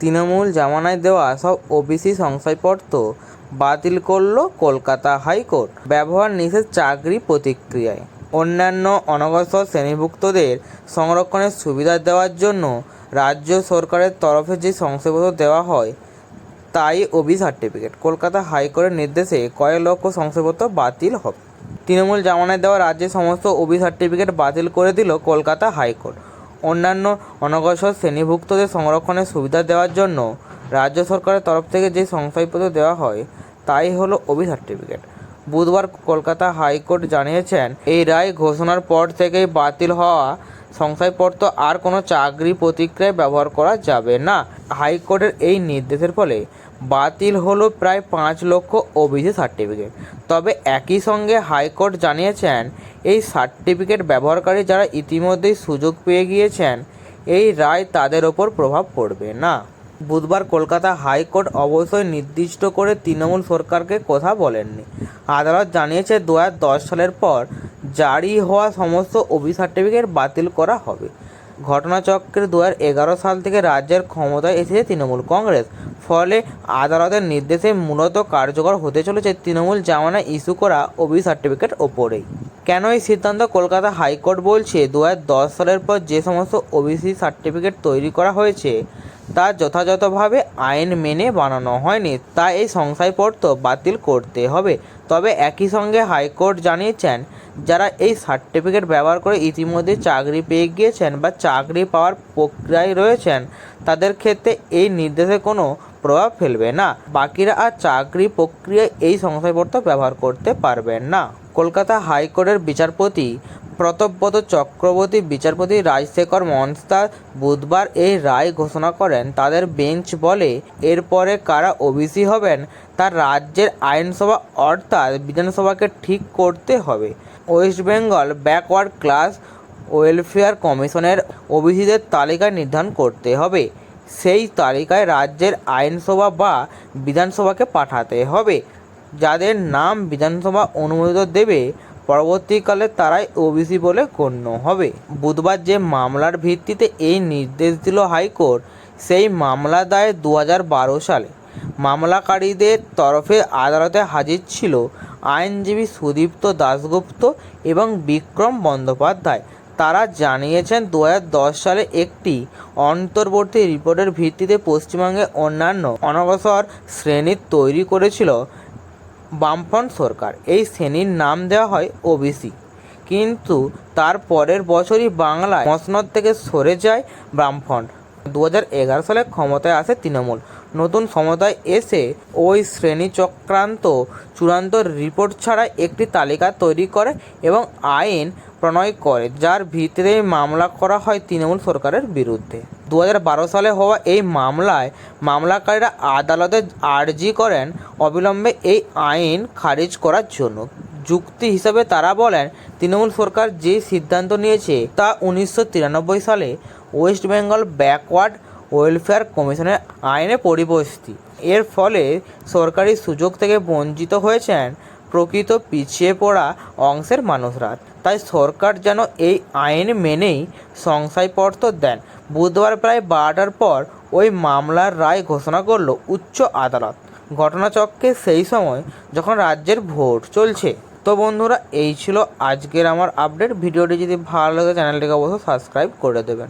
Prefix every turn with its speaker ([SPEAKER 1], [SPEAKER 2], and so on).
[SPEAKER 1] তৃণমূল জামানায় দেওয়া সব ওবিসি শংসাপত্র বাতিল করল কলকাতা হাইকোর্ট। ব্যবহার নিষেধ চাকরি প্রতিক্রিয়ায়। অন্যান্য অনগ্রসর শ্রেণীভুক্তদের সংরক্ষণের সুবিধা দেওয়ার জন্য রাজ্য সরকারের তরফে যে শংসাপত্র দেওয়া হয়, তাই ওবি সার্টিফিকেট। কলকাতা হাইকোর্টের নির্দেশে কয়েক লক্ষ শংসাপত্র বাতিল হবে। তৃণমূল জামানায় দেওয়া রাজ্যের সমস্ত ওবি সার্টিফিকেট বাতিল করে দিল কলকাতা হাইকোর্ট। অন্যান্য অনগ্রসর শ্রেণীভুক্তদের সংরক্ষণের সুবিধা দেওয়ার জন্য রাজ্য সরকারের তরফ থেকে যে শংসাপত্র দেওয়া হয়, তাই হলো ওবি সার্টিফিকেট। বুধবার কলকাতা হাইকোর্ট জানিয়েছেন, এই রায় ঘোষণার পর থেকেই বাতিল হওয়া শংসাপত্র আর কোনো চাকরি প্রতিক্রিয়ায় ব্যবহার করা যাবে না। হাইকোর্টের এই নির্দেশের ফলে বাতিল হলো প্রায় পাঁচ লক্ষ ওবিসি সার্টিফিকেট তবে একই সঙ্গে হাইকোর্ট জানিয়েছেন, এই সার্টিফিকেট ব্যবহারকারী যারা ইতিমধ্যেই সুযোগ পেয়ে গিয়েছেন, এই রায় তাদের ওপর প্রভাব পড়বে না। বুধবার কলকাতা হাইকোর্ট অবশ্যই নির্দিষ্ট করে তৃণমূল সরকারকে কথা বলেননি। আদালত জানিয়েছে, দু সালের পর জারি হওয়া সমস্ত ওবি সার্টিফিকেট বাতিল করা হবে। ঘটনাচক্রের দু এগারো সাল থেকে রাজ্যের ক্ষমতায় এসেছে তৃণমূল কংগ্রেস। ফলে আদালতের নির্দেশে মূলত কার্যকর হতে চলেছে তৃণমূল জামানা ইস্যু করা ওবি সার্টিফিকেট ওপরেই। কেন এই সিদ্ধান্ত? কলকাতা হাইকোর্ট বলছে দু সালের পর যে সমস্ত ওবিসি সার্টিফিকেট তৈরি করা হয়েছে, তা যথাযথভাবে আইন মেনে বানানো হয়নি। তা এই শংসাপত্র বাতিল করতে হবে। তবে একই সঙ্গে হাইকোর্ট জানিয়েছেন যারা এই সার্টিফিকেট ব্যবহার করে ইতিমধ্যে চাকরি পেয়ে গিয়েছেন বা চাকরি পাওয়ার প্রক্রিয়ায় রয়েছেন, তাদের ক্ষেত্রে এই নির্দেশে কোনো প্রভাব ফেলবে না। বাকিরা আর চাকরি প্রক্রিয়ায় এই শংসাপত্র ব্যবহার করতে পারবেন না। কলকাতা হাইকোর্টের বিচারপতি প্রতব্রত চক্রবর্তী বিচারপতি রাজশেখর মনস্তার বুধবার এই রায় ঘোষণা করেন। তাদের বেঞ্চ বলে, এরপরে কারা ওবিসি হবেন, তা রাজ্যের আইনসভা অর্থাৎ বিধানসভাকে ঠিক করতে হবে। West Bengal backward class welfare কমিশনের ওবিসিদের তালিকা নির্ধারণ করতে হবে। সেই তালিকায় রাজ্যের আইনসভা বা বিধানসভাকে পাঠাতে হবে। যাদের নাম বিধানসভা অনুমোদিত দেবে, পরবর্তীকালে তারাই ওবিসি বলে গণ্য হবে। বুধবার যে মামলার ভিত্তিতে এই নির্দেশ দিল হাইকোর্ট, সেই মামলা দায় দু হাজার বারো সালে। মামলাকারীদের তরফে আদালতে হাজির ছিল আইনজীবী সুদীপ্ত দাশগুপ্ত এবং বিক্রম বন্দ্যোপাধ্যায়। তারা জানিয়েছেন দু হাজার দশ সালে একটি অন্তর্বর্তী রিপোর্টের ভিত্তিতে পশ্চিমবঙ্গে অন্যান্য অনগ্রসর শ্রেণির তৈরি করেছিল। বামফ্রন্ট সরকার। এই শ্রেণির নাম দেওয়া হয় ওবিসি কিন্তু তার পরের বছরই বাংলায় মসনদ থেকে সরে যায় বামফ্রন্ট। দু এগারো সালে ক্ষমতায় আসে তৃণমূল। নতুন ক্ষমতায় এসে ওই শ্রেণি চক্রান্ত চূড়ান্ত রিপোর্ট ছাড়া একটি তালিকা তৈরি করে এবং আইন প্রণয় করে, যার ভিত্তিতে মামলা করা হয় তৃণমূল সরকারের বিরুদ্ধে। দু হাজার বারো সালে হওয়া এই মামলায় মামলাকারীরা আদালতে আর্জি করেন অবিলম্বে এই আইন খারিজ করার জন্য। যুক্তি হিসাবে তারা বলেন, তৃণমূল সরকার যে সিদ্ধান্ত নিয়েছে তা উনিশশো তিরানব্বই সালে ওয়েস্ট বেঙ্গল ব্যাকওয়ার্ড ওয়েলফেয়ার কমিশনের আইনে পরিবস্তি এর ফলে সরকারি সুযোগ থেকে বঞ্চিত হয়েছেন প্রকৃত পিছিয়ে পড়া অংশের মানুষরা। তাই সরকার যেন এই আইন মেনেই শংসাপত্র দেন। বুধবার প্রায় বারোটার পর ওই মামলার রায় ঘোষণা করল উচ্চ আদালত। ঘটনাচক্রে সেই সময় যখন রাজ্যের ভোট চলছে। তো বন্ধুরা, এই ছিল আজকের আমার আপডেট। ভিডিওটি যদি ভালো লাগে, চ্যানেলটিকে অবশ্যই সাবস্ক্রাইব করে দেবেন।